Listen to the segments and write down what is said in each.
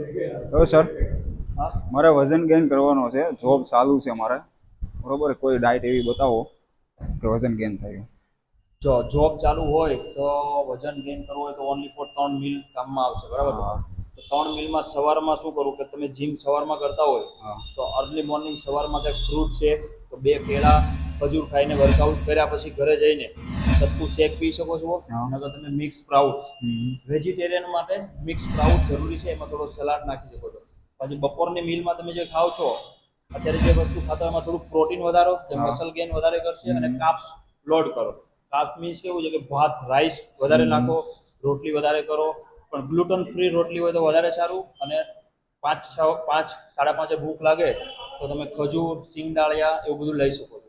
હવે સર મારે વજન ગેઇન કરવાનો છે જોબ ચાલુ છે મારે. બરોબર? કોઈ ડાયટ એવી બતાવો કે વજન ગેઇન થાય જો જોબ ચાલુ હોય તો વજન ગેઇન કરવું હોય તો ઓનલી ફોર ત્રણ મિલ કામમાં આવશે બરાબર. તો ત્રણ મિલમાં સવારમાં શું કરવું કે તમે જીમ સવારમાં કરતા હોય હા. તો અર્લી મોર્નિંગ સવારમાં કંઈક ફ્રૂટ છે તો બે કેળા ખજૂર ખાઈને વર્કઆઉટ કર્યા પછી ઘરે જઈને સત્તુ શેક પી શકો છો. નકર તમે મિક્સ સ્પ્રાઉટ વેજીટેરિયન માટે મિક્સ સ્પ્રાઉટ જરૂરી છે એમાં થોડો સલાડ નાખી શકો છો. પછી બપોરની મિલમાં તમે જે ખાઓ છો અત્યારે જે વસ્તુ ખાતા એમાં થોડું પ્રોટીન વધારો જે મસલ ગેઇન વધારે કરશે અને કાપ્સ લોડ કરો. કાપ્સ મીન્સ કેવું છે કે ભાત રાઈસ વધારે નાખો રોટલી વધારે કરો. પણ ગ્લુટન ફ્રી રોટલી હોય તો વધારે સારું અને પાંચ છ પાંચ સાડા પાંચે ભૂખ લાગે તો તમે ખજૂર સિંગદાળિયા એવું બધું લઈ શકો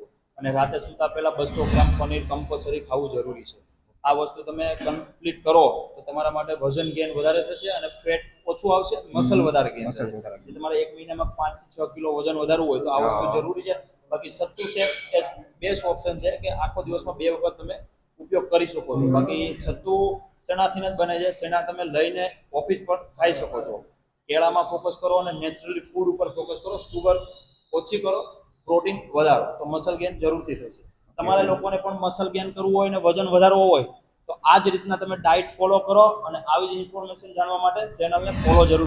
અને રાતે સૂતા પહેલા બસો ગ્રામ પનીર કમ્પલસરી ખાવું જરૂરી છે. આ વસ્તુ તમે કમ્પ્લીટ કરો તો તમારા માટે વજન ગેઇન વધારે થશે અને ફેટ ઓછું આવશે મસલ વધારે ગેઇન મસલ વધારે. તમારે એક મહિનામાં પાંચ છ કિલો વજન વધારવું હોય તો આ વસ્તુ જરૂરી છે. બાકી સત્તુ શેક એ બેસ્ટ ઓપ્શન છે કે આખો દિવસમાં બે વખત તમે ઉપયોગ કરી શકો છો. બાકી સત્તુ શેણાથી જ બને છે. શેણા તમે લઈને ઓફિસ પર ખાઈ શકો છો. કેળામાં ફોકસ કરો અને નેચરલી ફૂડ ઉપર ફોકસ કરો. સુગર ઓછી કરો. પ્રોટીન વધારો તો મસલ ગેન જરૂરથી થશે. તમારે લોકોને પણ મસલ ગેન કરવું હોય ને વજન વધારવું હોય તો આ જ રીતના તમે ડાયટ ફોલો કરો અને આવી જ ઇન્ફોર્મેશન જાણવા માટે ચેનલને ફોલો જરૂર